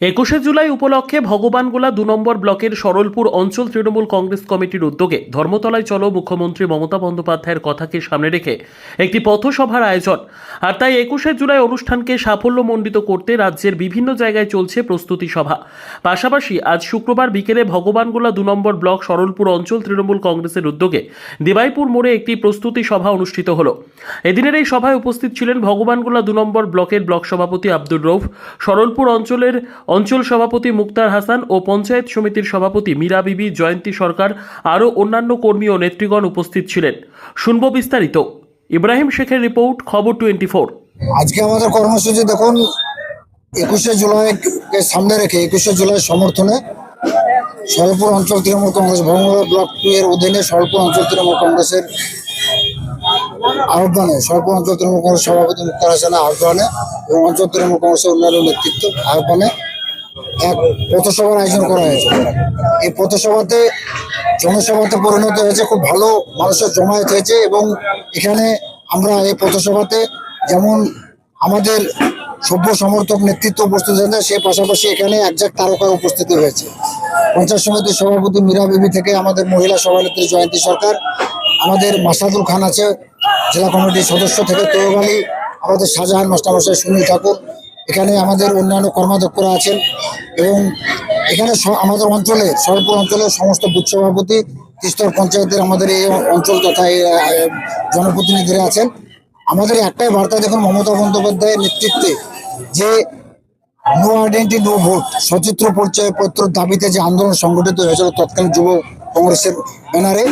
একুশে জুলাই উপলক্ষে ভগবানগোলা দু নম্বর ব্লকের সরলপুর অঞ্চল তৃণমূল কংগ্রেস কমিটির উদ্যোগে ধর্মতলায় চলো মুখ্যমন্ত্রী মমতা বন্দ্যোপাধ্যায়ের কথাকে সামনে রেখে একটি পথসভার আয়োজন। আর তাই একুশে জুলাই অনুষ্ঠানকে সাফল্যমণ্ডিত করতে রাজ্যের বিভিন্ন জায়গায় চলছে প্রস্তুতি সভা। পাশাপাশি আজ শুক্রবার বিকেলে ভগবানগোলা দু নম্বর ব্লক সরলপুর অঞ্চল তৃণমূল কংগ্রেসের উদ্যোগে দেবাইপুর মোড়ে একটি প্রস্তুতি সভা অনুষ্ঠিত হলো। এদিনের এই সভায় উপস্থিত ছিলেন ভগবানগোলা দু নম্বর ব্লকের ব্লক সভাপতি আব্দুর রৌফ, সরলপুর অঞ্চলের অঞ্চল সভাপতি মুক্তার হাসান ও পঞ্চায়েত সমিতির সভাপতি মীরা বিবি, জয়ন্তী সরকার, আরও অন্যান্য কর্মী ও নেতৃগণ উপস্থিত ছিলেন। শুনব বিস্তারিত। ইব্রাহিম শেখের রিপোর্ট, খবর টোয়েন্টি ফোর আজকে আমাদের কর্মসূচি দেখুন, একুশে জুলাইকে সামনে রেখে, একুশে জুলাই সমর্থনে সরলপুর অঞ্চল তৃণমূল কংগ্রেস ভঙ্গলা ব্লক টু এর অধীনে সরলপুর অঞ্চল তৃণমূল কংগ্রেসের আহ্বানে সরলপুর অঞ্চল তৃণমূল কংগ্রেস সভাপতি মুক্তার হাসানের আহ্বানে এবং অঞ্চল তৃণমূল কংগ্রেসের অন্যান্য নেতৃত্ব আহ্বানে এক পথসভার আয়োজন করা হয়েছে। এই পথসভাতে জনসভাতে পরিণত হয়েছে, খুব ভালো মানুষের জমায়েত হয়েছে এবং এখানে আমরা এই পথসভাতে যেমন আমাদের সভ্য সমর্থক নেতৃত্ব উপস্থিত হয়েছে সে পাশাপাশি এখানে একজাক তারকার উপস্থিতি হয়েছে। পঞ্চায়েত সমিতির সভাপতি মীরা বিবি থেকে আমাদের মহিলা সভানেত্রী জয়ন্তী সরকার, আমাদের মাসাদুল খান আছে, জেলা কমিটির সদস্য থেকে আলী আমাদের শাহজাহান মাস্টারমশাই সুনীল ঠাকুর এখানে আমাদের অন্যান্য কর্মাধ্যক্ষরা আছেন এবং এখানে আমাদের অঞ্চলে সরলপুর অঞ্চলের সমস্ত বুথ সভাপতি, তিস্তর পঞ্চায়েতের আমাদের এই অঞ্চল তথা এই জনপ্রতিনিধিরা আছেন। আমাদের একটাই বার্তা, দেখুন, মমতা বন্দ্যোপাধ্যায়ের নেতৃত্বে যে নো আইডেন্টি নো ভোট সচিত্র পরিচয়পত্র দাবিতে যে আন্দোলন সংগঠিত হয়েছিল তৎকালীন যুব কংগ্রেসের ব্যানারে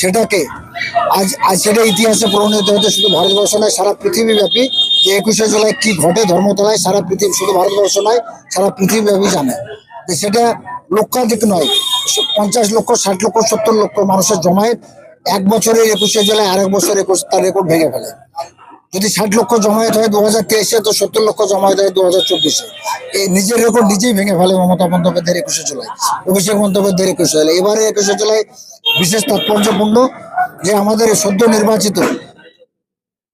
সেটাকে আজ আজ সেটা ইতিহাসে পরিণত হতে শুধু ভারতবর্ষ নয়, সারা পৃথিবীব্যাপী যে একুশে জুলাই কি ঘটে ধর্মতলায়, সারা পৃথিবী, শুধু ভারতবর্ষ নয়, সারা পৃথিবীব্যাপী জানে। সেটা লক্ষাধিক নয়, পঞ্চাশ লক্ষ, ষাট লক্ষ, সত্তর লক্ষ মানুষের জমায়েত এক বছরের একুশে জেলায় আরেক বছর একুশ, তার রেকর্ড ভেঙে ফেলে। যদি ষাট লক্ষ জমায়েত হয় দু হাজার তেইশে, তো সত্তর লক্ষ জমায়েত হয় দু হাজার চব্বিশে। এই নিজের রেকর্ড নিজেই ভেঙে ফেলে মমতা বন্দ্যোপাধ্যায়ের একুশে জুলাই। অভিষেক বন্দ্যোপাধ্যায়ের একুশে জুলাই। এবারে একুশে জুলাই বিশেষ তাৎপর্যপূর্ণ যে আমাদের সদ্য নির্বাচিত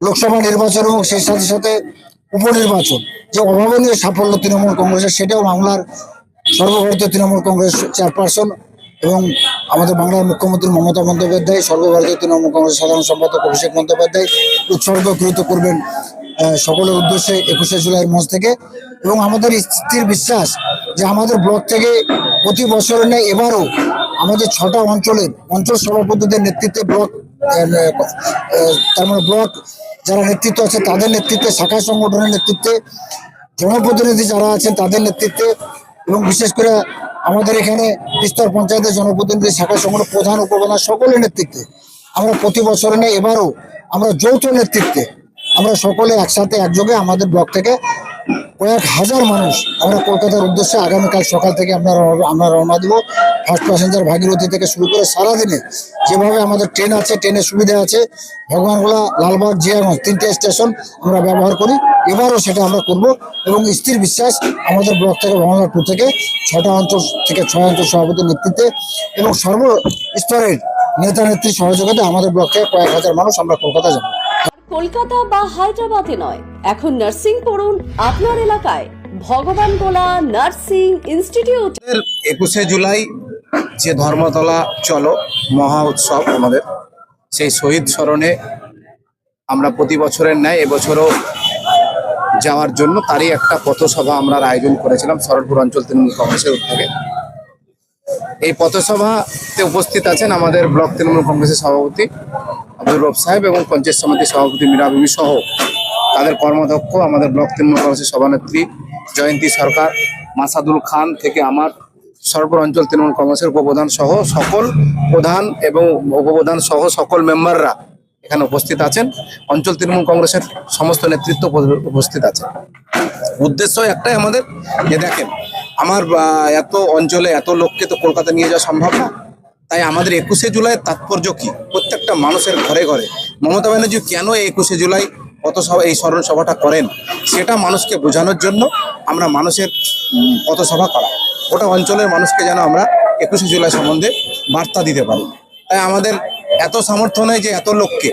লোকসভা নির্বাচন এবং সেই সাথে সাথে উপনির্বাচন, যে অভাবনীয় সাফল্য তৃণমূল কংগ্রেসের, সেটাও বাংলার সর্বভারতীয় তৃণমূল কংগ্রেস চেয়ারপারসন এবং আমাদের বাংলার মুখ্যমন্ত্রী মমতা বন্দ্যোপাধ্যায়, সর্বভারতীয় তৃণমূল কংগ্রেস সাধারণ সম্পাদক অভিষেক বন্দ্যোপাধ্যায় উৎসর্গকৃত করবেন সকলের উদ্দেশ্যে একুশে জুলাইয়ের মঞ্চ থেকে। এবং আমাদের স্থির বিশ্বাস যে আমাদের ব্লক থেকে প্রতি বছরের নেই এবারও আমাদের ছটা অঞ্চলের অঞ্চল সভাপতিদের নেতৃত্বে ব্লক তার মানে ব্লক যারা নেতৃত্ব আছে তাদের নেতৃত্বে, শাখা সংগঠনের নেতৃত্বে, জনপ্রতিনিধি যারা আছেন তাদের নেতৃত্বে এবং বিশেষ করে আমাদের এখানে বিস্তর পঞ্চায়েতের জনপ্রতিনিধি, শাখা সংগ্রহ প্রধান, উপপ্রধান সকলের নেতৃত্বে আমরা প্রতি বছরে এবারও আমরা যৌথ নেতৃত্বে আমরা সকলে একসাথে, একযোগে আমাদের ব্লক থেকে কয়েক হাজার মানুষ। আমরা কলকাতার উদ্দেশ্যে আগামীকাল সকাল থেকে আমরা আমরা রওনা দিব। ফার্স্ট প্যাসেঞ্জার ভাগীরথী থেকে শুরু করে সারাদিনে যেভাবে আমাদের ট্রেন আছে, ট্রেনের সুবিধা আছে, ভগবানগোলা, লালবাগ, জিয়াগঞ্জ তিনটে স্টেশন আমরা ব্যবহার করি। এবারও সেটা আমরা করব এবং স্থির বিশ্বাস আমাদের ব্লক থেকে ভগবান টু থেকে ছটা অঞ্চল থেকে ছয় অঞ্চল সভাপতির নেতৃত্বে এবং সর্বস্তরের নেতা নেত্রীর সহযোগিতা আমাদের ব্লক থেকে কয়েক হাজার মানুষ আমরা কলকাতা যাব। কলকাতা বা হায়দ্রাবাদে নয়। এখন নার্সিং পড়ুন আপনার এলাকায়। ভগবান গোলা নার্সিং ইনস্টিটিউট একুশে জুলাই যে ধর্মতলা চলো, মহা উৎসব আমাদের, সেই শহীদ স্মরণে আমরা প্রতি বছরের ন্যায় এবছরও যাওয়ার জন্য তারই একটা পথসভা আমরা আয়োজন করেছিলাম সরলপুর অঞ্চল তৃণমূল কংগ্রেসের উদ্যোগে। এই পথসভাতে উপস্থিত আছেন আমাদের ব্লক তৃণমূল কংগ্রেসের সভাপতি আব্দুর রব সাহেব এবং পঞ্চায়েত সমিতির সভাপতি মীরা বিবি সহ তাদের কর্মাধ্যক্ষ, আমাদের ব্লক তৃণমূল কংগ্রেসের সভানেত্রী জয়ন্তী সরকার, মাসাদুল খান থেকে আমার সর্ব অঞ্চল তৃণমূল কংগ্রেসের উপপ্রধান সহ সকল প্রধান এবং উপপ্রধান সহ সকল মেম্বাররা এখানে উপস্থিত আছেন। অঞ্চল তৃণমূল কংগ্রেসের সমস্ত নেতৃত্ব উপ- উপস্থিত আছে উদ্দেশ্য একটাই আমাদের, যে দেখেন, আমার এত অঞ্চলে এত লোককে তো কলকাতা নিয়ে যাওয়া সম্ভব না। তাই আমাদের একুশে জুলাই তাৎপর্য কি? প্রত্যেকটা মানুষের ঘরে ঘরে। মমতা ব্যানার্জি কেন একুশে জুলাই কত সভা এই স্মরণ সভাটা করেন? সেটা মানুষকে বোঝানোর জন্য আমরা মানুষের উম, পথসভা করা। ওটা অঞ্চলের মানুষকে যেন আমরা একুশে জুলাই সম্বন্ধে বার্তা দিতে পারি। তাই আমাদের এত সামর্থ্য নেই যে এত লোককে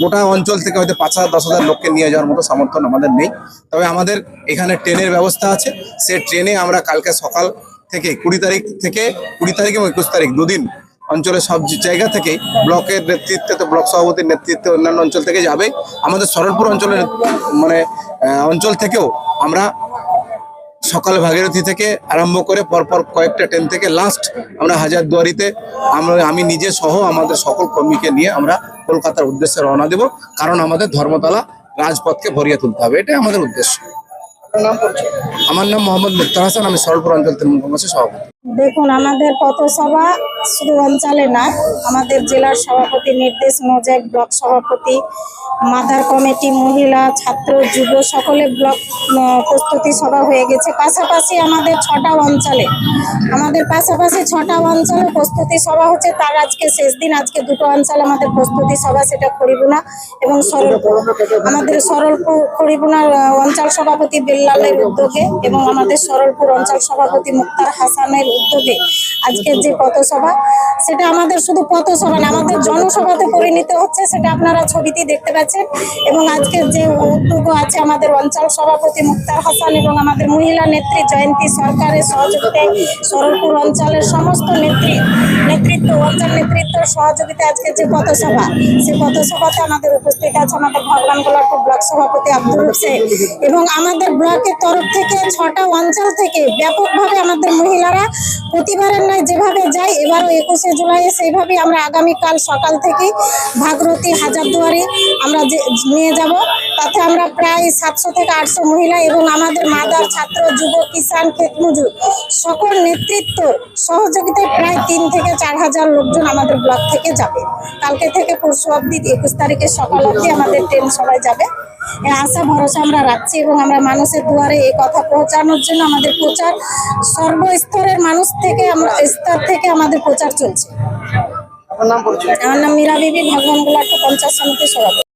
গোটা অঞ্চল থেকে হয়তো পাঁচ হাজার দশ হাজার লোককে নিয়ে যাওয়ার মতো সমর্থন আমাদের নেই। তবে আমাদের এখানে ট্রেনের ব্যবস্থা আছে। সে ট্রেনে আমরা কালকে সকাল থেকে কুড়ি তারিখ থেকে কুড়ি তারিখ এবং একুশ তারিখ দুদিন অঞ্চলের সব জায়গা থেকে ব্লকের নেতৃত্বে তো ব্লক সভাপতির নেতৃত্বে অন্যান্য অঞ্চল থেকে যাবে। আমাদের সরলপুর অঞ্চলের মানে অঞ্চল থেকেও আমরা সকাল ভাগীরথী থেকে আরম্ভ করে পরপর কয়েকটা ট্রেন থেকে লাস্ট আমরা হাজারদুয়ারিতে আমরা, আমি নিজে সহ আমাদের সকল কর্মীকে নিয়ে আমরা কলকাতার উদ্দেশ্যে রওনা দেব। কারণ আমাদের ধর্মতলা রাজপথকে ভরিয়ে তুলতে হবে। এটাই আমাদের উদ্দেশ্য। আমার নাম মোহাম্মদ মুক্তার হাসান আমি সরলপুর অঞ্চল তৃণমূল কংগ্রেসের সভাপতি। দেখুন, আমাদের পথসভা শুধু অঞ্চলে না, আমাদের জেলার সভাপতি নির্দেশ অনুযায়ী ব্লক সভাপতি, মাদার কমিটি, মহিলা, ছাত্র, যুব, সকলে ব্লক প্রস্তুতি সভা হয়ে গেছে। পাশাপাশি আমাদের ছটা অঞ্চলে, আমাদের পাশাপাশি ছটা অঞ্চলে প্রস্তুতি সভা হচ্ছে। তার আজকে শেষ দিন, আজকে দুটো অঞ্চলে আমাদের প্রস্তুতি সভা, সেটা খড়িগুনা এবং সরলপুর। আমাদের সরলপুর খড়িগুনার অঞ্চল সভাপতি বেল্লালের উদ্যোগে এবং আমাদের সরলপুর অঞ্চল সভাপতি মুক্তার হাসানের উদ্যোগে। আজকের যে পথসভা, সেটা আমাদের শুধু পথসভা না, আমাদের জনসভাতে পরিণত হচ্ছে, সেটা আপনারা ছবিতে দেখতে পাচ্ছেন। এবং আজকের যে উদ্যোগ আছে আমাদের অঞ্চল সভাপতি মুক্তার হাসান এবং আমাদের মহিলা নেত্রী জয়ন্তী সরকারের সহযোগিতায় সরলপুর অঞ্চলের সমস্ত নেত্রী, নেতৃত্ব, অঞ্চল নেতৃত্বের সহযোগিতায় আজকে যে পথসভা, সেই পথসভাতে আমাদের উপস্থিত আছে আমাদের ভগবান গোলাপুর ব্লক সভাপতি আব্দুল হোসেন এবং আমাদের ব্লকের তরফ থেকে ছটা অঞ্চল থেকে ব্যাপকভাবে আমাদের মহিলারা প্রতিবারের নয়, যেভাবে যাই, এবারও একুশে জুলাই সেইভাবেই আমরা আগামীকাল সকাল থেকে ভাগরতী হাজারদুয়ারি আমরা নিয়ে যাব। তাতে আমরা প্রায় সাতশো থেকে আটশো মহিলা এবং আমাদের মাদার ছাত্র, যুব, কিষাণ ক্ষেত মজুর সকল নেতৃত্ব সহযোগিতায় প্রায় তিন থেকে চার হাজার লোকজন আমাদের ব্লক থেকে যাবে। কালকে থেকে পরশু অবধি একুশ তারিখের সকাল অবধি আমাদের ট্রেন সবাই যাবে। আশা ভরসা আমরা রাখছি এবং আমরা মানুষের দুয়ারে এই কথা পৌঁছানোর জন্য আমাদের প্রচার সর্বস্তরের মানুষ থেকে আমরা স্তর থেকে আমাদের প্রচার চলছে। আমার নাম মীরা বিবি ভগবান গোলাট পঞ্চায়েত সমিতির সভাপতি।